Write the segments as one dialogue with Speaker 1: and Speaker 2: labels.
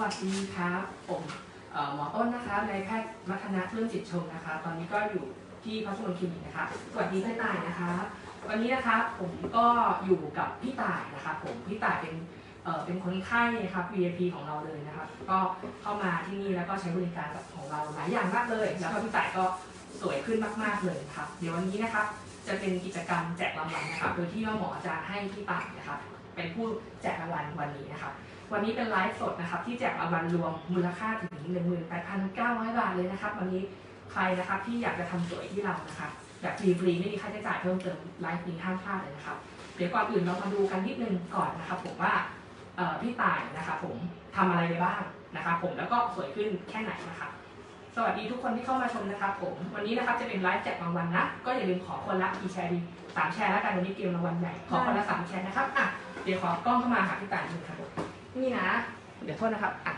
Speaker 1: วัสดีครับผมหมอต้นนะครับนายแพทย์มัฒนะเรื่องจิตชมนะคะ ตอนนี้ก็อยู่ที่พัชรคลินิกนะคะสวัสดีพี่ต่ายนะคะ วันนี้นะครับผมก็อยู่กับพี่ต่ายนะครับผมพี่ต่ายเป็นเอ่อเป็นคนไข้นะครับ VIP ของเราเลยนะครับ ก็เข้ามาที่นี่แล้วก็ใช้บริการกับของเราหลายอย่างมากเลย แล้วก็พี่ต่ายก็สวยขึ้นมาก ๆเลยครับ เดี๋ยววันนี้นะครับจะเป็นกิจกรรมแจกรางวัลนะครับ โดยที่ว่าหมอจะให้พี่ต่ายนะครับเป็นผู้แจกรางวัลวันนี้นะครับ วันนี้เป็นไลฟ์สดนะครับ ที่แจกรางวัลรวมมูลค่าถึง 18,900 บาทเลยนะครับ วันนี้ใครนะครับที่อยากจะทำสวยที่เรานะครับแบบฟรีๆไม่มีค่าใช้จ่ายเพิ่มเติมไลฟ์นี้ห้ามพลาดเลยนะครับ เดี๋ยวก่อนอื่นเรามาดูกันนิดนึงก่อนนะครับ ผมว่าพี่ต่ายนะครับผมทำอะไรไปบ้างนะครับผมแล้วก็สวยขึ้นแค่ไหนนะครับสวัสดีทุกคนที่เข้ามาชมนะครับผมวันนี้นะครับจะเป็นไลฟ์แจกรางวัลนะ ก็อย่าลืมขอคนละกี่แชร์ดีสามแชร์แล้วกันวันนี้เกมรางวัลใหญ่ขอคนละสามแชร์นะครับอะเดี๋ยวขอกล้องเข้ามาหาพี่ต่ายหนึ่งครับผม นี่นะ เดี๋ยวโทษนะครับอะ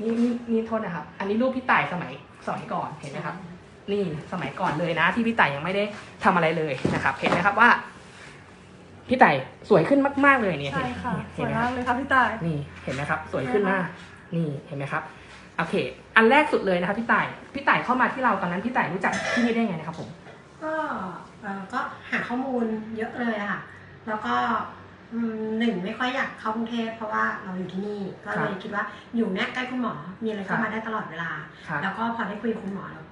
Speaker 1: นี่นี่นี่โทษนะครับ อันนี้รูปพี่ต่ายสมัยสมัยก่อนเห็นไหมครับ นี่สมัยก่อนเลยนะ ที่พี่ต่ายยังไม่ได้ทำอะไรเลยนะครับ เห็นไหมครับว่าพี่ต่ายสวยขึ้นมาก ๆเลยเนี่ย
Speaker 2: ใช่ค่ะส
Speaker 1: เห็น
Speaker 2: วย
Speaker 1: ไหมค
Speaker 2: มา
Speaker 1: รับ
Speaker 2: กเลยค่ะพี่ต่าย
Speaker 1: นี่เห็นไหมครับ สวยขึ้นมาก นี่เห็นไหมครับโอเค อันแรกสุดเลยนะครับพี่ต่ายพี่ต่ายเข้ามาที่เราตอนนั้นพี่ต่ายรู้จักที่นี่ได้ไงนะครับผม
Speaker 3: ก็เอ่อก็หาข้อมูลเยอะเลยอะค่ะ แล้วก็อืม หนึ่งไม่ค่อยอยากเข้ากรุงเทพเพราะว่าเราอยู่ที่นี่ก็เลยคิดว่าอยู่เนี่ยใกล้คุณหมอมีอะไร
Speaker 1: ครั
Speaker 3: ก็
Speaker 1: บ
Speaker 3: มาได้ตลอดเวลา
Speaker 1: ครับ
Speaker 3: แล้วก็พอได้คุยกับคุณหมอแล้ว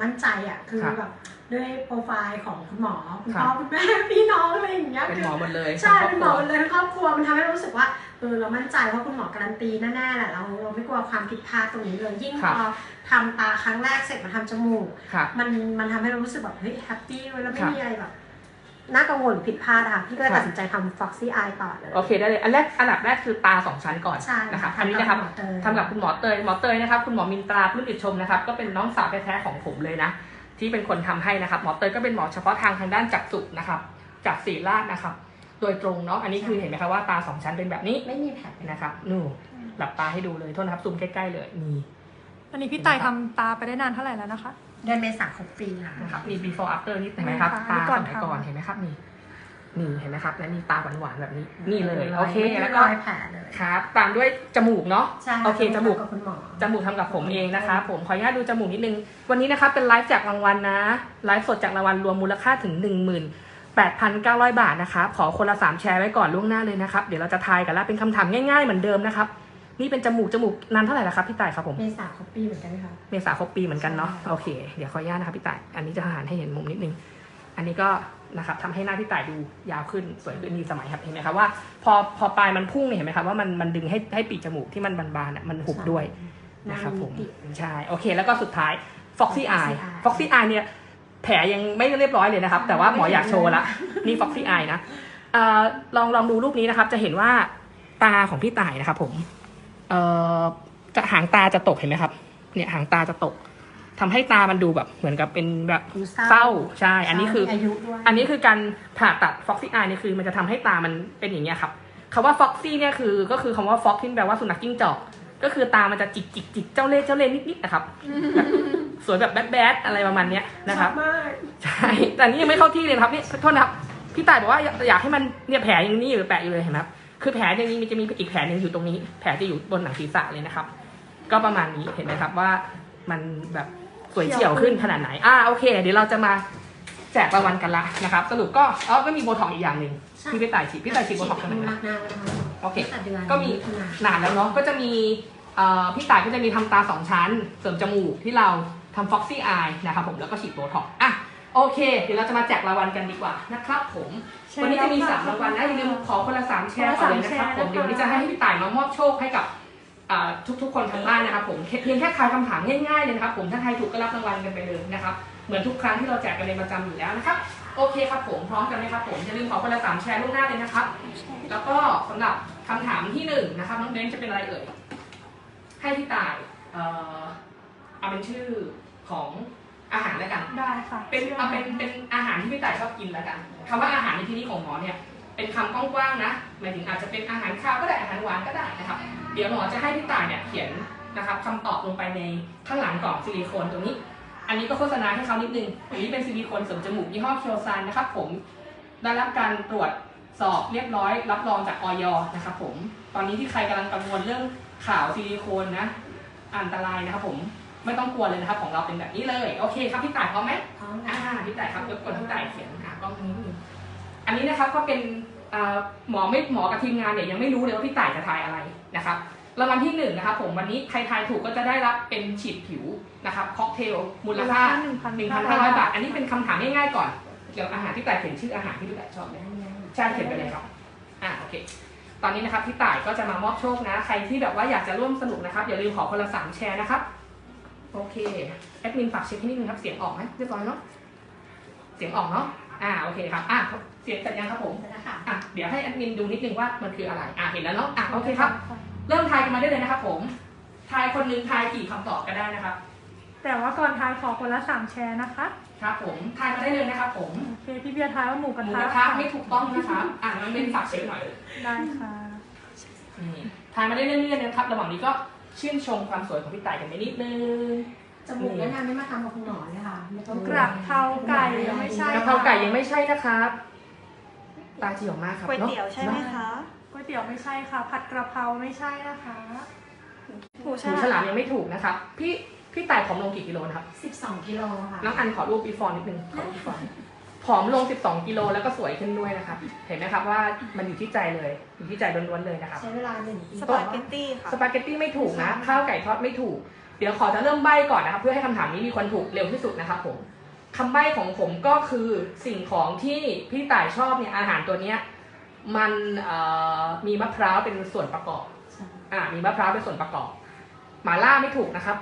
Speaker 3: มั่นใจอะคือ
Speaker 1: ครับ
Speaker 3: แบบด้วยโปรไฟล์ของคุณหมอคุณ
Speaker 1: ครับ
Speaker 3: พ่อคุณแม่พี่น้องอะไรอย่างเงี้ย
Speaker 1: เป็นหมอหมดเลย
Speaker 3: ใช่
Speaker 1: ทั้งครอบ
Speaker 3: เป็น
Speaker 1: ค
Speaker 3: หม
Speaker 1: รั
Speaker 3: อ
Speaker 1: ว
Speaker 3: เลยทั้งครอบครัวมันทำให้เรารู้สึกว่าเออเรามั่นใจเพราะคุณหมอการันตีแน่ๆแหละเราเราไม่กลัวความผิดพลาดตรงนี้เลยยิ่ง
Speaker 1: ครั
Speaker 3: พ
Speaker 1: บ
Speaker 3: อทำตาครั้งแรกเสร็จมาทำจมูก
Speaker 1: ครับ
Speaker 3: มันมันทำให้เรารู้สึกแบบเฮ้ยแฮปปี้เลยแล้วไม่
Speaker 1: ครับ
Speaker 3: มีอะไรแบบ น่ากังวลหรือผิดพลาดอะค่ะ พี่ก็เลย
Speaker 1: ครับ
Speaker 3: ตัดสินใจทำ Foxy Eye ต่อเลย
Speaker 1: โอเคได้เลย อันแรกอันดับแรกคือตาสองชั้นก่อน
Speaker 3: ใช่
Speaker 1: นะครับอันนี้นะครับทำกับคุณหมอเตย หมอเตยนะครับ คุณหมอมินตราพรุ่งติดชมนะครับ ก็เป็นน้องสาวแท้ๆของผมเลยนะ ที่เป็นคนทำให้นะครับ หมอเตยก็เป็นหมอเฉพาะทางทางด้านจักษุนะครับ จากศรีราชนะครับ โดยตรงเนาะ อันนี้คือเห็นไหมครับว่าตาสองชั้นเป็นแบบนี้
Speaker 3: ไม่มีแผล
Speaker 1: นะครับนู่นหลับตาให้ดูเลย โทษนะครับซูมใกล้ๆเลยนี่
Speaker 2: อันนี้พี่ต่ายทำตาไปได้นานเท่าไหร่แล้วนะคะ
Speaker 3: เดือนเมษาครบปีค่ะ
Speaker 1: นะครับนี่ before after นี่เห็นไหมครับ
Speaker 2: นี่
Speaker 1: ตา
Speaker 2: ค่ะ
Speaker 1: สมัยก่อน
Speaker 2: อันนี้ก่อนทำ
Speaker 1: เห็นไหมครับนี่นี่เห็นไหมครับ และนี่ตาหวานๆแบบนี้นี่เลย
Speaker 3: ร
Speaker 1: โอเค
Speaker 3: ไม่
Speaker 1: แล้ว
Speaker 3: มี
Speaker 1: ก็
Speaker 3: รอยแผลเลย
Speaker 1: ครับตามด้วยจมูกเนาะ
Speaker 3: ใช่
Speaker 1: โอเคจมูก
Speaker 3: กับคุณหมอ
Speaker 1: จมูกทำกับผมเองนะคะ ผมขออนุญาตดูจมูกนิดนึง วันนี้นะครับเป็นไลฟ์แจกรางวัลนะไลฟ์สดแจกรางวัลรวมมูลค่าถึง 18,900 บาทนะคะขอคนละ 3 แชร์ไว้ก่อนล่วงหน้าเลยนะครับ เดี๋ยวเราจะทายกันแล้วเป็นคำถามง่ายๆเหมือนเดิมนะครับ นี่เป็นจมูกจมูกนานเท่าไหร่แล้วครับพี่ต่ายครับผม
Speaker 3: เมษาครบปีเหมือนกันไหมคะ
Speaker 1: เมษาครบปีเหมือนกันเนาะ
Speaker 3: ใช่
Speaker 1: โอเคเดี๋ยวขออนุญาตนะครับพี่ต่ายอันนี้จะหันให้เห็นมุมนิดนึง อันนี้ก็นะครับทำให้หน้าพี่ต่ายดูยาวขึ้นสวยขึ้นมีสมัยครับเห็นไหมครับว่า พอพอปลายมันพุ่งเนี่ยเห็นไหมครับว่ามันมันดึงให้ให้ปีกจมูกที่มันบานๆอะมันหุบด้วยนะครับผม
Speaker 3: ติ
Speaker 1: ใช่โอเค แล้วก็สุดท้าย Foxy
Speaker 3: Foxy
Speaker 1: Eye
Speaker 3: Eye
Speaker 1: Foxy Eye เนี่ยแผลยังไม่เรียบร้อยเลยนะครับ แต่ว่าหมออยากโชว์ละนี่ Foxy Eye นะเอ่อลองลองดูรูปนี้นะครับ จะเห็นว่าตาของพี่ต่ายนะครับผม เอ่อจะหางตาจะตกเห็นไหมครับ เนี่ยหางตาจะตกทำให้ตามันดูแบบเหมือนกับเป็นแบบ
Speaker 3: ดู
Speaker 1: เศร้าใช่ อันนี้คือ
Speaker 3: มีอายุด้วย
Speaker 1: อันนี้คือการผ่าตัด Foxy Eye เนี่ยคือ มันจะทำให้ตามันเป็นอย่างเงี้ยครับคำว่า Foxy เนี่ยคือก็คือคำว่า Fox ที่แปลว่าสุนัขจิ้งจอกก็คือตามันจะจิกจิกจิกเจ้าเล่ห์เจ้าเล่ห์นิดๆนะครับแบบสวยแบบแบดแบดๆอะไรประมาณเนี้ยนะครับ
Speaker 3: ชอมาก
Speaker 1: ใช่แต่นี่ยังไม่เข้าที่เลยนะครับนี่โทษนะครับพี่ต่ายบอกว่าอยากอยากให้มันเนี่ยแผลยังนี่อยู่แปะอยู่เลยเห็นไหมครับ คือแผลอย่างนี้มันจะมีอีกแผลหนึ่งอยู่ตรงนี้ แผลจะอยู่บนหนังศีรษะเลยนะครับ ก็ประมาณนี้เห็นไหมครับว่ามันแบบสวยเฉียวขึ้นขนาดไหน อ่าโอเค เดี๋ยวเราจะมาแจกรางวัลกันละนะครับ สรุปก็อ๋อก็มีโบท็อกซ์อีกอย่างหนึ่ง
Speaker 3: ใช่
Speaker 1: ที่พี่ต่ายฉีดพี่ต่ายฉีดโบท็อกซ์กันไหน
Speaker 3: มา
Speaker 1: นะ
Speaker 3: นานแล้วนะ
Speaker 1: โอเค
Speaker 3: ตั้งแต่เดือน
Speaker 1: ก็มี
Speaker 3: ถุนาย
Speaker 1: นานแล้วเนาะก็จะมีเอ่อพี่ต่ายก็จะมีทำตาสองชั้น เสริมจมูกที่เราทำ Foxy Eye นะครับผมแล้วก็ฉีดโบท็อกซ์อะ โอเค เดี๋ยวเราจะมาแจกรางวัลกันดีกว่านะครับผม
Speaker 2: ใช่
Speaker 1: วันนี้จะมี
Speaker 2: แล้วค่ะ
Speaker 1: สามรางวัลนะอย่าลืมขอคนละสามแชร์
Speaker 2: คนละ
Speaker 1: ก่อนเลยนะครับ
Speaker 2: สามแชร์
Speaker 1: ผม
Speaker 2: นะคะ
Speaker 1: เดี๋ยววันนี้จะให้พี่ต่ายมามอบโชคให้กับอ่าทุกๆ คนทางบ้านนะครับผมเพียงแค่ทายคำถามง่ายๆเลยนะครับผม ถ้าทายถูกก็รับรางวัลกันไปเลยนะครับ เหมือนทุกครั้งที่เราแจกกันเป็นประจำอยู่แล้วนะครับ โอเคครับผม พร้อมกันไหมครับผม อย่าลืมขอคนละสามแชร์ล่วงหน้าเลยนะครับ แล้วก็สำหรับคำถามที่หนึ่งนะครับน้องเบนจะเป็นอะไรเอ่ย ให้พี่ต่ายเอ่อเอาเป็นชื่อของ อาหารแล้วกัน
Speaker 2: ได้ค่ะ
Speaker 1: เป็นเอาเป็นเป็นอาหารที่พี่ต่ายชอบกินแล้วกันคำว่าอาหารในที่นี้ของหมอเนี่ยเป็นคำกว้างๆนะหมายถึงอาจจะเป็นอาหารข้าวก็ได้อาหารหวานก็ได้นะครับเดี๋ยวหมอจะให้พี่ต่ายเนี่ยเขียนนะครับคำตอบลงไปในข้างหลังกล่องซิลิโคนตรงนี้ อันนี้ก็โฆษณาให้เขานิดนึงอันนี้เป็นซิลิโคนเสริมจมูกยี่ห้อเคียวซานนะครับผมได้รับการตรวจสอบเรียบร้อยรับรองจากออยนะครับผมตอนนี้ที่ใครกำลังกังวลเรื่องข่าวซิลิโคนนะอันตรายนะครับผม ไม่ต้องกลัวเลยนะครับของเราเป็นแบบนี้เลยโอเคครับพี่ต่ายพร้อมไหม
Speaker 3: พร้อม
Speaker 1: อ่า
Speaker 3: ค่ะ
Speaker 1: พี่ต่ายครับรบกวนพี่ต่ายเขียนหากล้องนี้นิดนึงอันนี้นะครับก็เป็นอ่าหมอไม่หมอกับทีมงานเนี่ยยังไม่รู้เลยว่าพี่ต่ายจะทายอะไรนะครับรางวัลที่หนึ่งนะครับผมวันนี้ใครทายถูกก็จะได้รับเป็นฉีดผิวนะครับค็อกเทลมูลค่า
Speaker 2: หนึ่งพัน
Speaker 1: หนึ่งพันห้าร้อยบาท อันนี้เป็นคำถามง่ายๆก่อนเกี่ยวกับอาหารที่ต่ายเขียนชื่ออาหารที่พี่ต่ายชอบเลยใช่เขียนไปเลยครับอ่าโอเคตอนนี้นะครับพี่ต่ายก็จะมามอบโชคนะ ใครที่แบบว่าอยากจะร่วมสนุกนะครับอย่าลืมขอคนละสามแชร์นะครับ โอเค แอดมินฝากเช็คให้นิดนึงครับ เสียงออกไหมเรียบร้อยเนาะ เสียงออกเนาะ อ่า โอเคครับ อะเสียงจัดยังครับผม
Speaker 3: เสร็จแล้วค่ะ
Speaker 1: อะเดี๋ยวให้แอดมินดูนิดนึงว่ามันคืออะไร อะเห็นแล้วเนาะ อะโอเคครับ เริ่มทายกันมาได้เลยนะครับผม ทายคนหนึงทายกี่คำตอบก็ได้นะครับ
Speaker 2: แต่ว่าก่อนทายขอคนละสามแชร์นะคะ
Speaker 1: ครับผม ทายมาได้เลยนะครับผม
Speaker 2: โอเค พี่เบียร์ทายว่าหมูกระ
Speaker 1: หมู
Speaker 2: ทะ
Speaker 1: กระทะไม่ถูกต้องนะครับ อะมันเป็นฝากเช็คหน่อย
Speaker 2: ได้ค่ะ
Speaker 1: นี่ทายมาได้เรื่อยๆนะครับ ระหว่างนี้ก็ ชื่นชมความสวยของพี่ต่ายกันไปนิดนึง
Speaker 3: จมูกแนะนำไม่มาทำกับคุณหมอเลยค่ะไม่ต้อง
Speaker 2: กระเพราไก่ยังไม่ใช่
Speaker 1: กะเพราไก่ยังไม่ใช่นะครับตาเฉียวมากครับ
Speaker 4: ก๋วยเตี๋ยวใช่ไหม
Speaker 1: เนอะ
Speaker 4: คะ
Speaker 2: ก๋วยเตี๋ยวไม่ใช่ค่ะ ผัดกระเพราไม่ใช่นะคะ
Speaker 4: หมู
Speaker 1: หมูฉลามยังไม่ถูกนะครับพี่พี่ต่ายผอมลงกี่กิโลนะครับ
Speaker 3: สิบสองกิโลค่ะ
Speaker 1: น้องอันขอรูป before นิดนึงขอรูป before ผอมลง 12 กิโลแล้วก็สวยขึ้นด้วยนะครับเห็นไหมครับว่ามันอยู่ที่ใจเลย อยู่ที่ใจล้วนๆเลยนะครับ
Speaker 3: ใช้เวลาหนึ่งปี
Speaker 4: สปาเกตตี้ค่ะ
Speaker 1: สปาเกตตี้ไม่ถูกนะ ข้าวไก่ทอดไม่ถูก เดี๋ยวขอจะเริ่มใบ้ก่อนนะครับเพื่อให้คำถามนี้มีคนถูกเร็วที่สุดนะครับผมคำใบ้ของผมก็คือสิ่งของที่พี่ต่ายชอบเนี่ยอาหารตัวเนี้ยมันเอ่อมีมะพร้าวเป็นส่วนประกอบ
Speaker 3: ใช่
Speaker 1: อ่า มีมะพร้าวเป็นส่วนประกอบ หมาล่าไม่ถูกนะครับ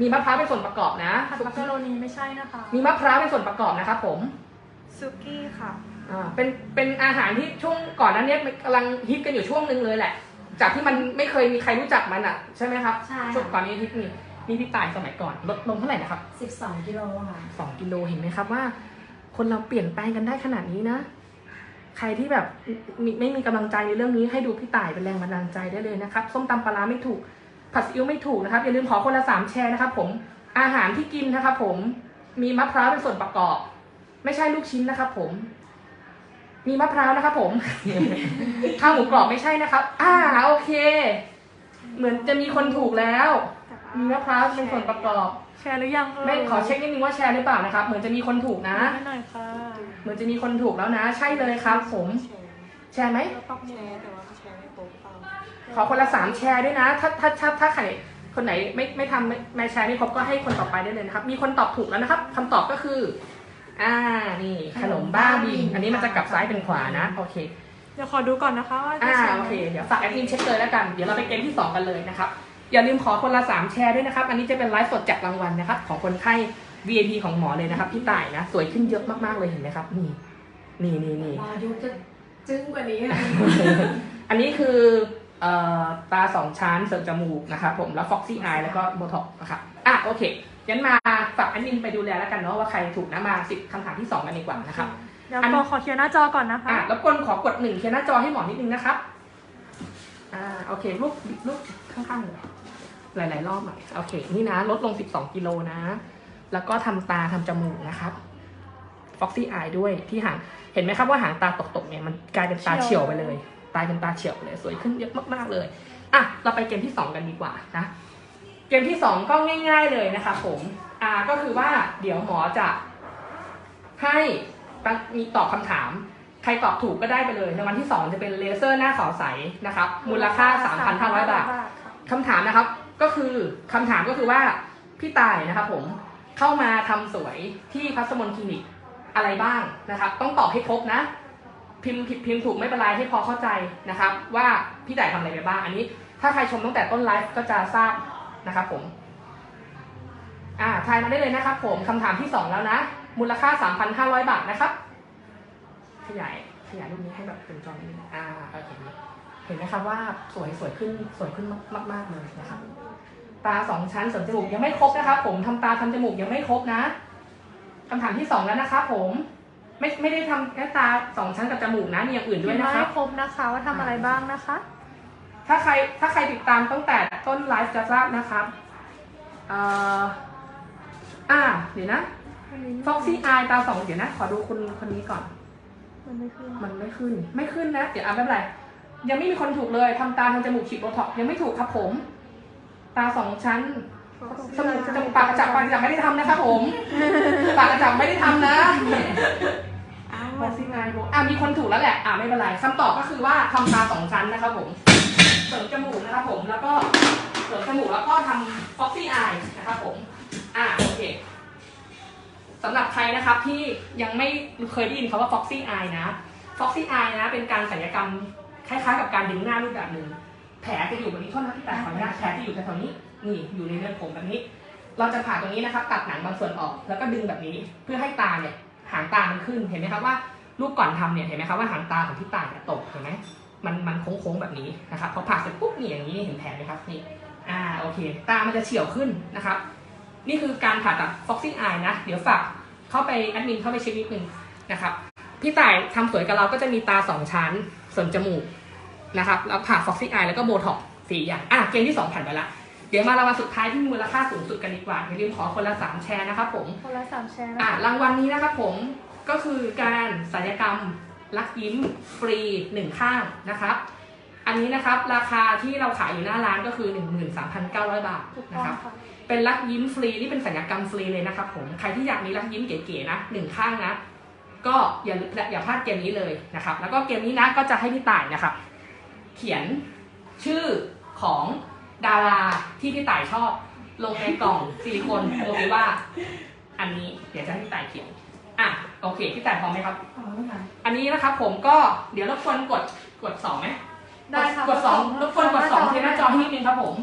Speaker 1: มีมะพร้าวเป็นส่วนประกอบนะ
Speaker 2: ผัดมักกะโรนีไม่ใช่นะคะ
Speaker 1: มีมะพร้าวเป็นส่วนประกอบนะครับผม
Speaker 4: ซุกี้ค่ะ
Speaker 1: อ่าเป็นเป็นอาหารที่ช่วงก่อนหนั้นเนี้ยกำลังฮิตกันอยู่ช่วงหนึ่งเลยแหละ จากที่มันไม่เคยมีใครรู้จักมันอะ ใช่ไหมครับ
Speaker 3: ใช่
Speaker 1: ช่วงก่อนนี้ฮิตนี่นี่พี่ตายสมัยก่อนลดลงเท่าไหร่นะครับ
Speaker 3: สิบสองกิโลค่ะ
Speaker 1: สองกิโลเห็นไหมครับว่า คนเราเปลี่ยนแปลงกันได้ขนาดนี้นะ ใครที่แบบมีไม่มีกำลังใจในเรื่องนี้ให้ดูพี่ต่ายเป็นแรงบันดาลใจได้เลยนะครับส้มตำปลาร้าไม่ถูก ผัดซีอิ๊วไม่ถูกนะครับอย่าลืมขอคนละสามแชร์นะครับผมอาหารที่กินนะครับผมมีมะพร้าวเป็นส่วนประกอบ ไม่ใช่ลูกชิ้นนะครับผม มีมะพร้าวนะครับผม ข้าวหมูกรอบไม่ใช่นะครับ อ่าโอเค เหมือนจะมีคนถูกแล้ว มีมะพร้าวเป็นส่วนประกอบ
Speaker 2: แชร์หรือยังเอ่ย
Speaker 1: ไม่ขอเช็คนิดนึงว่าแชร์หรือเปล่านะครับ เหมือนจะมีคนถูกนะ
Speaker 2: ให้หน่อยค่ะ
Speaker 1: เหมือนจะมีคนถูกแล้วนะ ใช่เลยครับ ผม แชร์ไหม
Speaker 2: แล้วปักหมุด
Speaker 4: แชร์แต่ว่าแชร์ไม่ครบเปล่า
Speaker 1: ขอคนละสามแชร์ด้วยนะ ถ้าถ้าถ้าถ้าใครคนไหนไม่ไม่ทำไม่ไม่แชร์ไม่ครบก็ให้คนต่อไปได้เลยนะครับ มีคนตอบถูกแล้วนะครับคำตอบก็คือ อ่า นี่ขนมบ้าบิน อันนี้มันจะกลับซ้ายเป็นขวานะ โอเค
Speaker 2: เดี๋ยวขอดูก่อนนะคะว่าจะ
Speaker 1: อ่า
Speaker 2: ใช่ไหม
Speaker 1: โอเค เดี๋ยวฝากแอดมินเช็คเลยแล้วกัน เดี๋ยวเราไปเกมที่ 2 กันเลยนะครับ อย่าลืมขอคนละ 3 แชร์ด้วยนะครับ อันนี้จะเป็นไลฟ์สดแจกรางวัลนะครับ ของคนไข้ VIP ของหมอเลยนะครับ พี่ต่ายนะ สวยขึ้นเยอะมากๆเลยเห็นไหมครับ นี่ นี่นี่นี่
Speaker 3: รอยุจะจึ้งกว่านี้ค่ะ
Speaker 1: อันนี้คือเอ่อตาสองชั้นเสริมจมูกนะครับผมแล้วฟ็อกซี่อายแล้วก็โบท็อกนะครับอะโอเค งั้นมาฝากแอดมินไปดูแลแล้วกันเนาะว่าใครถูกนะมาสิบคำถามที่สองกันดีกว่านะครับ
Speaker 2: เดี๋ยว
Speaker 1: อัน
Speaker 2: ขอขอเคลียร์หน้าจอก่อนนะคะ
Speaker 1: อะรบกวนขอกดหนึ่งเคลียร์หน้าจอให้หมอนิดนึงนะครับอ่าโอเครูปรูปข้างๆเลยหลาย ๆ รอบหน่อยโอเค นี่นะ ลดลง 12 กิโลนะ แล้วก็ทำตาทำจมูกนะครับฟ็อกซี่อายด้วยที่หางเห็นไหมครับว่าหางตาตกๆเนี่ยมันกลายเป็นตาเฉียวไปเลยตายเป็นตาเฉียวเลย สวยขึ้นเยอะมากๆเลยอะเราไปเกมที่ 2 กันดีกว่านะ เกมที่ 2 ก็ง่าย ๆเลยนะคะผมอ่าก็คือว่าเดี๋ยวหมอจะให้ตั้งมีตอบคำถาม ใครตอบถูกก็ได้ไปเลยในวันที่ 2 จะเป็นเลเซอร์หน้าขาวใสนะครับ มูลค่า 3,500 บาท
Speaker 2: ค่ะ
Speaker 1: คำถามนะครับก็คือคำถามก็คือว่าพี่ตายนะครับผมเข้ามาทำสวยที่พัสมนคลินิกอะไรบ้างนะครับ ต้องตอบให้ครบนะ พิมพ์ผิดพิมพ์ถูกไม่เป็นไรให้พอเข้าใจนะครับ ว่าพี่ต่ายทำอะไรไปบ้าง อันนี้ ถ้าใครชมตั้งแต่ต้นไลฟ์ก็จะทราบ นะครับผมอ่าทายมาได้เลยนะครับผมคำถามที่สองแล้วนะ มูลค่า 3,500 บาทนะครับ ขยายขยายรูปนี้ให้แบบเป็นจอนี้นะอ่าโอเคเห็นไหมครับว่าสวยสวยขึ้นสวยขึ้นมากมากเลยนะครับ ตาสองชั้นเสริมจมูกยังไม่ครบนะครับ ผมทำตาทำจมูกยังไม่ครบนะคำถามที่สองแล้วนะครับผมไม่ไม่ได้ทำแค่ตาสองชั้นกับจมูกนะมีอย่างอื่นด้วยนะ
Speaker 2: มา
Speaker 1: ครั
Speaker 2: ให้
Speaker 1: บ
Speaker 2: ครบนะคะ ว่าทำอะไรบ้างนะคะ
Speaker 1: ถ้าใครถ้าใครติดตามตั้งแต่ต้นไลฟ์จะทราบนะครับเอ่ออ่าเดี๋ยวนะ Foxy Eye ตาสองเดี๋ยวนะ ขอดูคุณคนนี้ก่อน
Speaker 2: มันไม่ขึ้น
Speaker 1: มันไม่ขึ้น ไม่ขึ้นนะ เดี๋ยวอะไม่เป็นไร ยังไม่มีคนถูกเลยทำตาทำจมูกฉีดโบท็อกซ์ยังไม่ถูกครับผม ตาสองชั้นจมูกจมูกปากกระจับปากกระจับไม่ได้ทำนะครับผม ปากกระจับไม่ได้ทำนะ
Speaker 4: อ้าว
Speaker 1: วาซิไงโบอะมีคนถูกแล้วแหละ อะไม่เป็นไรคำตอบก็คือว่าทำตาสองชั้นนะครับผม เสริมจมูกนะครับผมแล้วก็เสริมจมูกแล้วก็ทำฟ็อกซี่อายนะครับผมอะโอเคสำหรับใครนะครับที่ยังไม่เคยได้ยินคำว่า Foxy Eye นะ Foxy Eye นะเป็นการศัลยกรรมคล้ายๆ กับการดึงหน้ารูปแบบหนึ่งแผลจะอยู่แบบนี้โทษนะที่แต่ขออนุญาตแผลจะอยู่แถวๆนี้นี่อยู่ในเนื้อผมแบบนี้ เราจะผ่าตรงนี้นะครับ ตัดหนังบางส่วนออกแล้วก็ดึงแบบนี้ เพื่อให้ตาเนี่ยหางตามันขึ้นเห็นไหมครับว่ารูปก่อนทำเนี่ยเห็นไหมครับว่าหางตาของที่ตาเนี่ยตกเห็นไหม มันมันโค้งๆแบบนี้นะครับพอผ่าเสร็จปุ๊บนี่อย่างนี้เห็นแผลไหมครับนี่อ่าโอเค ตามันจะเฉียวขึ้นนะครับ นี่คือการผ่าตัด Foxy Eye นะ เดี๋ยวฝากเข้าไปแอดมินเข้าไปเช็คนิดนึงนะครับพี่ต่ายทำสวยกับเราก็จะมีตาสองชั้นเสริมจมูกนะครับแล้วผ่า Foxy Eye แล้วก็โบท็อกซ์สี่อย่างอะเกมที่สองผ่านไปละเดี๋ยวมารางวัลสุดท้ายที่มีมูลค่าสูงสุดกันดีกว่าอย่าลืมขอคนละสามแชร์นะครับผม
Speaker 2: คนละสามแชร์นะ
Speaker 1: อะ
Speaker 2: คะ
Speaker 1: รางวัลนี้นะครับผมก็คือการศัลยกรรม ลักยิ้มฟรีหนึ่งข้างนะครับ อันนี้นะครับราคาที่เราขายอยู่หน้าร้านก็คือ 13,900 บาท
Speaker 2: ถูกต้
Speaker 1: นะ
Speaker 2: อง
Speaker 1: ครับ
Speaker 2: ค่ะ
Speaker 1: เป็นลักยิ้มฟรีนี่เป็นสัญญกรรมฟรีเลยนะครับผม ใครที่อยากมีลักยิ้มเก๋ๆนะหนึ่งข้างนะ ก็อย่าอย่าพลาดเกมนี้เลยนะครับ แล้วก็เกมนี้นะก็จะให้พี่ต่ายนะครับ เขียนชื่อของดาราที่พี่ต่ายชอบ ลงในกล่องซิลิโคนโอเคว่า อันนี้เดี๋ยวจะให้พี่ต่ายเขียนอะ โอเคพี่ต่ายพร้อมไหมครับ
Speaker 3: อ๋อค่ะ
Speaker 1: อันนี้นะครับผมก็เดี๋ยวรบกวนกดกดสองไหม
Speaker 2: ได้ค่ะ
Speaker 1: กดสองรบกวนกดสองเท
Speaker 2: เท
Speaker 1: หน้าจอให้นิดนึงครับผม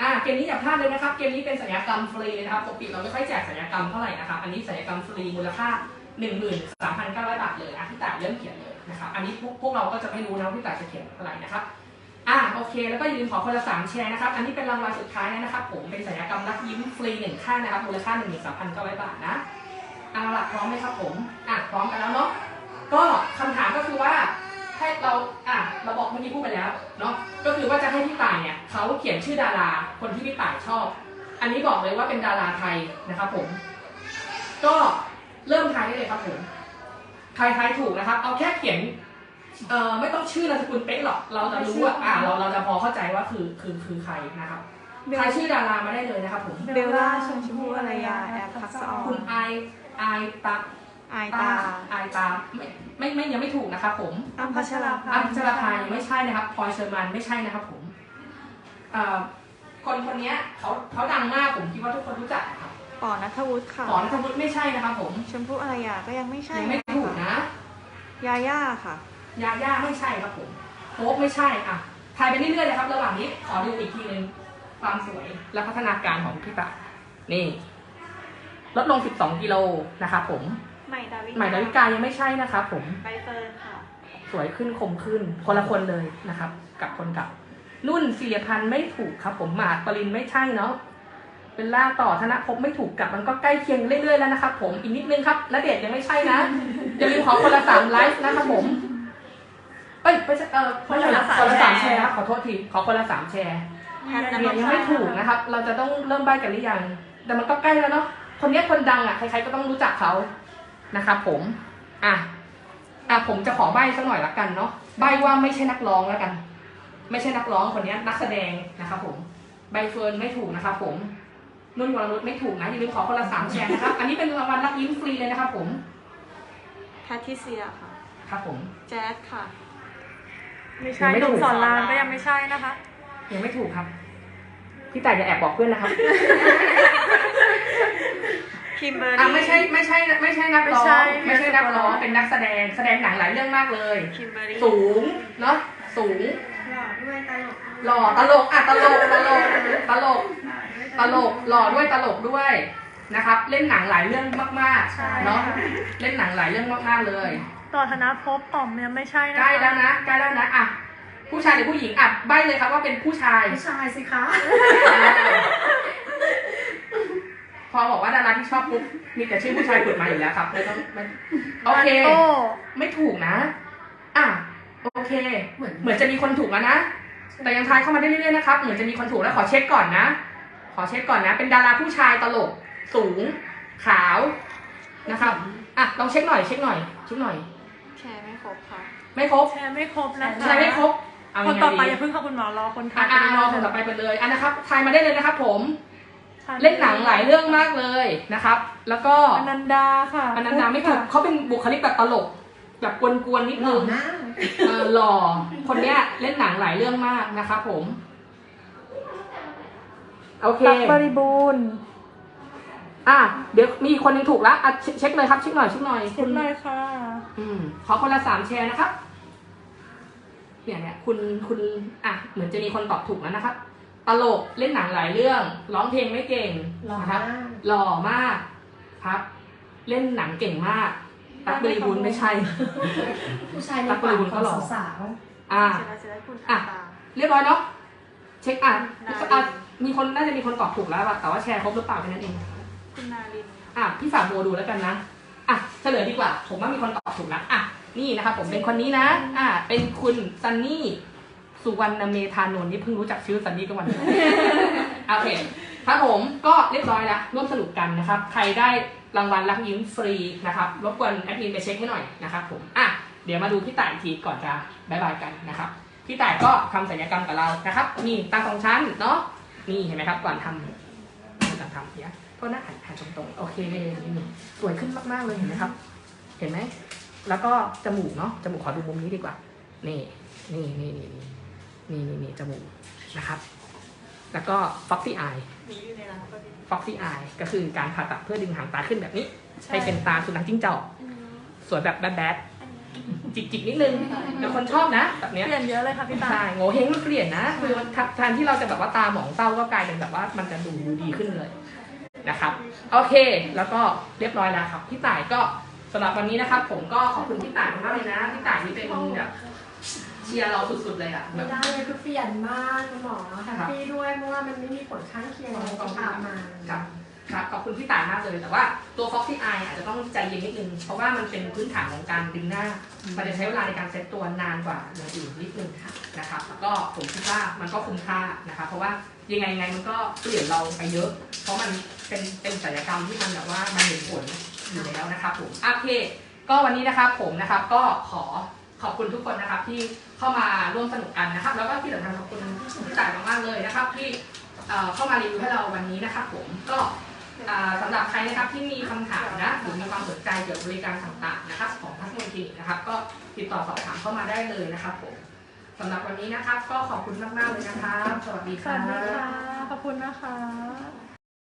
Speaker 1: อ่าเกมนี้อย่าพลาดเลยนะครับ เกมนี้เป็นสัญญากรรมฟรีเลยนะครับปกติเราไม่ค่อยแจกสัญญากรรมเท่าไหร่นะครับ อันนี้สัญญากรรมฟรีมูลค่า13,900บาทเลยอะพี่ต่ายเริ่มเขียนเลยนะครับ อันนี้พวกพวกเราก็จะไม่รู้นะว่าพี่ต่ายจะเขียนเท่าไหร่นะครับ อ่าโอเค แล้วก็อย่าลืมขอคนละสามแชร์นะครับ อันนี้เป็นรางวัลสุดท้ายนะครับผมเป็นสัญญกรรมรักยิ้มฟรีหนึ่งข้านะครับมูลค่า13,900บาทนะเอาละพร้อมไหมครับผมอะพร้อมกันแล้วเนาะก็คำถามก็คือว่าให้เราอะเราบอกเมื่อกี้พูดไปแล้วเนาะก็คือว่าจะให้พี่ต่ายเนี่ยเขาเขียนชื่อดาราคนที่พี่ต่ายชอบ อันนี้บอกเลยว่าเป็นดาราไทยนะครับผม ก็เริ่มทายได้เลยครับผมใครทายถูกนะครับ เอาแค่เขียน เอ่อไม่ต้องชื่อนามสกุลเป๊ะหรอก เราจะรู้ว่าอ่าเราเราจะพอเข้าใจว่าคือคือคือใครนะครับ
Speaker 4: เบ
Speaker 1: ทาย
Speaker 4: ล
Speaker 1: ชื่อดารามาได้เลยนะครับผม
Speaker 4: เบลล่าชมชมพู่อารยาแอปทักษะออ
Speaker 1: คุ
Speaker 4: น
Speaker 1: ณไอไอตา
Speaker 4: อายตา
Speaker 1: ไอตาไม่ไม่ไม่ยังไม่ถูกนะครับผม
Speaker 4: อัมพัชราภา
Speaker 1: อัญชลาภายังไม่ใช่นะครับพลอยเชอร์มานไม่ใช่นะครับผมเอ่อคนคนเนี้ยเขาเขาดังมากผมคิดว่าทุกคนรู้จักครับ
Speaker 4: ปอนัทวุฒิค่ะ
Speaker 1: หมอนัทวุฒิไม่ใช่นะครับผม
Speaker 4: ชมพู่อารยาก็ยังไม่ใช่
Speaker 1: ยังไม่
Speaker 4: นะ
Speaker 1: ถูก
Speaker 4: คะ
Speaker 1: นะ
Speaker 4: ยาย่าค่ะ
Speaker 1: ยาย่าไม่ใช่ครับผมโป๊ปไม่ใช่อะทายไปเรื่อยๆเลยครับ ระหว่างนี้ขอดูอีกทีหนึงความสวยและพัฒนาการของพี่ตานี่ลดลง 12 กิโลนะครับผม
Speaker 4: ใหม่ดาวิ
Speaker 1: ใหม่ดาวิกายังไม่ใช่นะครับผม
Speaker 4: ใบเฟิร์นค่ะ
Speaker 1: สวยขึ้นคมขึ้นคนละคนเลยนะครับ กับคนกับนุ่นศิริพันธ์ไม่ถูกครับผมหมากปรินไม่ใช่เนาะเป็นล่าต่อธนภพไม่ถูกกับมันก็ใกล้เคียงเรื่อยๆแล้วนะครับผมอีกนิดนึงครับและเดชน์ยังไม่ใช่นะอย่าลืมขอคนละสามไลฟ์นะครับผม เอ้ยไม่ใช่เออไม่ใช่นะคนละสามแชร์ครับขอโทษทีขอคนละสามแชร์
Speaker 4: แพทย์น
Speaker 1: เรียน
Speaker 4: ภ
Speaker 1: ยัง
Speaker 4: พา
Speaker 1: ไม่ถูกนะครับ เราจะต้องเริ่มใบกันหรือยัง แต่มันก็ใกล้แล้วเนาะคนเนี้ยคนดังอะใครๆก็ต้องรู้จักเขานะครับผมอะอะผมจะขอใบสักหน่อยละกันเนาะใบว่าไม่ใช่นักร้องแล้วกัน ไม่ใช่นักร้องคนเนี้ยนักแสดงนะครับผมใบเฟิร์นไม่ถูกนะครับผมนุ่นวรนุชไม่ถูกนะอย่าลืมขอคนละสามแชร์นะครับ อันนี้เป็นรางวัลรักยิ้มฟรีเลยนะครับผม
Speaker 4: แพททิเซียค่ะ
Speaker 1: ครับผม
Speaker 4: แจ๊สค่ะ
Speaker 2: ไม่ใช่
Speaker 1: ยังไม่
Speaker 2: หนุ่ม
Speaker 1: ถูก
Speaker 2: สอนรามก็ยังไม่ใช่นะคะ
Speaker 1: ยังไม่ถูกครับ พี่ต่ายจะแอบบอกเพื่อนนะครับ
Speaker 4: คิมเบอร์
Speaker 1: อะ
Speaker 4: รี่
Speaker 1: ไม่ใช่ไม่ใช่ไม่ใช่นักร้อง
Speaker 2: ไม่ใช่
Speaker 1: ไม่ใช่นักร้องเป็นนักแสดงแสดงหนังหลายเรื่องมากเลย
Speaker 4: คิมเบอร์รี่
Speaker 1: สูงเนาะสูง
Speaker 3: หล่อด้วยตลก
Speaker 1: หล่อตลกอะตลกตลกตลกตลกหล่อด้วยตลกด้วยนะครับ เล่นหนังหลายเรื่องมาก
Speaker 3: ใช่
Speaker 1: ๆเนาะเล่นหนังหลายเรื่องมากๆเลย
Speaker 2: ต่อธนภพอ๋อมยังไม่ใช่นะ
Speaker 1: ใกล้
Speaker 2: คะ
Speaker 1: แล้วนะใกล้แล้วนะอะผู้ชายหรือผู้หญิงอะใบเลยครับว่าเป็นผู้ชาย
Speaker 3: ผู้ชายสิคะ
Speaker 1: พอบอกว่าดาราที่ชอบปุ๊บมีแต่ชื่อผู้ชายผุดมาอยู่แล้วครับไม่ต้องไม่โอเค
Speaker 2: โอ้
Speaker 1: ไม่ถูกนะ อะโอเค
Speaker 3: เหมือน
Speaker 1: เหมือนจะมีคนถูกแล้วนะ แต่ยังทายเข้ามาได้เรื่อยๆนะครับ เหมือนจะมีคนถูกแล้วขอเช็คก่อนนะ ขอเช็คก่อนนะ เป็นดาราผู้ชายตลก สูง ขาว นะครับ อะลองเช็คหน่อย เช็คหน่อย เช็คหน่อย
Speaker 4: แชร์ไม่ครบค่ะ
Speaker 1: ไม่ครบ
Speaker 2: แชร์ไม่ครบนะคะ
Speaker 1: ใช่ไม่ครบเอา
Speaker 2: ค
Speaker 1: ยั
Speaker 2: น
Speaker 1: งไง
Speaker 2: ต่อไป
Speaker 1: ดี
Speaker 2: อย่าเพิ่งค่ะคุณหมอรอคนทา
Speaker 1: อะ
Speaker 2: ย
Speaker 1: อะรอคนต่อไปไปเลยอันนะครับทายมาได้เลยนะครับผม เล่นหนังหลายเรื่องมากเลยนะครับ แล้วก็
Speaker 2: อนันดาค่ะ
Speaker 1: อนันดาไม่ถูก
Speaker 2: ค่ะ
Speaker 1: เขาเป็นบุคลิกแบบตลก แบบกวนๆนิด
Speaker 3: หล่
Speaker 1: นึ
Speaker 3: องมาก
Speaker 1: เออหล่อ คนเนี้ยเล่นหนังหลายเรื่องมากนะครับผม โอเค
Speaker 2: ตักบริบูรณ์
Speaker 1: อะเดี๋ยวมีอีกคนหนึงถูกแล้วอะเช็คเช็คเลยครับเช็คหน่อยเช็คหน่อย
Speaker 2: เช็คเลยค่ะ
Speaker 1: อืมขอคนละสามแชร์นะครับเนี่ยเนี่ยคุณคุณอะเหมือนจะมีคนตอบถูกแล้วนะครับตลกเล่นหนังหลายเรื่อง ร้องเพลงไม่เก่ง
Speaker 3: หล่อ
Speaker 1: นะครั
Speaker 3: มา
Speaker 1: บ
Speaker 3: ก
Speaker 1: หล่อมากครับ เล่นหนังเก่งมาก ตักบริบูรณ์ไม่ใช่
Speaker 3: ผู้ชายใน
Speaker 1: ตั๊กบ
Speaker 3: ฝั
Speaker 1: ริ
Speaker 3: น
Speaker 1: บูรณ์
Speaker 3: ข
Speaker 1: ก็
Speaker 3: อง
Speaker 1: หล่อ
Speaker 3: สาว
Speaker 1: อ่า
Speaker 4: เสร็จแล้วจะได้คุณ
Speaker 1: อะ
Speaker 4: ทาตา
Speaker 1: เรียบร้อยเนาะเช็คอะ
Speaker 4: นาริน
Speaker 1: อะมีคนน่าจะมีคนตอบถูกแล้วอะแต่ว่าแชร์ครบหรือเปล่าแค่นั้นเอง
Speaker 4: คุ ณนารินค่ะ
Speaker 1: อะพี่ฝากโบดูแล้วกันนะอะเฉลยดีกว่า ผมว่ามีคนตอบถูกแล้วอะนี่นะครับผมเป็นคนนี้นะ อะเป็นคุณซันนี่สุวรรณเมธานนท์นี่เพิ่งรู้จักชื่อซันนี่ก็วันนี้โอเคครับผมก็เรียบร้อยแล้วร่วมสนุกกันนะครับ ใครได้รางวัลรักยิ้มฟรีนะครับรบกวนแอดมินไปเช็คให้หน่อยนะครับผมอะเดี๋ยวมาดูพี่ต่ายอีกทีก่อนจะบายบายกันนะครับพี่ต่ายก็ทำศัลยกรรมกับเรานะครับนี่ตาสองชั้นเนาะนี่เห็นไหมครับก่อนทำก่อนทำเนี่ย โทษนะหันหันตรงๆโอเคนี่สวยขึ้นมากๆเลยเห็นไหมครับ เห็นไหมแล้วก็จมูกเนาะจมูกขอดูมุมนี้ดีกว่า นี่นี่นี่นี่นี่นี่นี่จมูกนะครับ แล้วก็ foxy eye
Speaker 4: มีอยู่ในร้านก็ดี
Speaker 1: foxy eye ก็คือการผ่าตัดเพื่อดึงหางตาขึ้นแบบนี้ให้เป็นตาสุนัขจิ้งจอกสวยแบบแบดๆจิกๆนิดนึงแต่คนชอบนะแบบเนี้ย
Speaker 2: เปลี่ยนเยอะเลยค่ะพี่ตา
Speaker 1: ใช่โง่เฮงมันเปลี่ยนนะคือมันแทนที่เราจะแบบว่าตาหมองเศร้าก็กลายเป็นแบบว่ามันจะดูดีขึ้นเลย นะครับโอเค แล้วก็เรียบร้อยแล้วครับพี่ต่ายก็สำหรับวันนี้นะครับ ผมก็ขอบคุณพี่ต่ายมากเลยนะพี่ต่ายนี่เป็นแบบเชียร์เราสุดๆเลยอะ
Speaker 3: ๆ
Speaker 1: แบ
Speaker 3: ไม่
Speaker 1: บ
Speaker 3: ได้เลยคือเปลี่ยนมากคุณหมอแฮปปี้ด้วยเพราะว่ามันไม่มีผลข้างเคียงอะไรที่ตามมา
Speaker 1: ครับ ครับขอบคุณพี่ต่ายมากเลยแต่ว่าตัว Foxy Eye อาจจะต้องใจเย็นนิดนึง เพราะว่ามันเป็นพื้นฐานของการดึงหน้า มันจะใช้เวลาในการเซ็ตตัวนานกว่าอย่างอื่นนิดนึงนะครับแล้วก็ผมคิดว่ามันก็คุ้มค่านะครับเพราะว่ายังไงไงมันก็เปลี่ยนเราไปเยอะ เพราะมันเป็นเป็นศัลยกรรมที่มันแบบว่ามันเห็นผลอยู่แล้วนะครับผมโอเค ก็วันนี้นะครับผมนะครับก็ขอขอบคุณทุกคนนะครับที่เข้ามาร่วมสนุกกันนะครับ แล้วก็ที่สำคัญขอบคุณพี่ต่ายมากๆเลยนะครับ ที่เข้ามารีวิวให้เราวันนี้นะครับผมก็ สำหรับใครนะครับที่มีคำถามนะหรือมีความสนใจเกี่ยวกับบริการต่างๆนะครับ ของทัศนคลินิกนะครับ ก็ติดต่อสอบถามเข้ามาได้เลยนะครับผมสำหรับวันนี้นะครับ ก็ขอบคุณมากๆเลยนะครับ สวัสดี
Speaker 2: ส
Speaker 1: ครั
Speaker 2: วัสดีค่ะ ขอบคุณนะคะ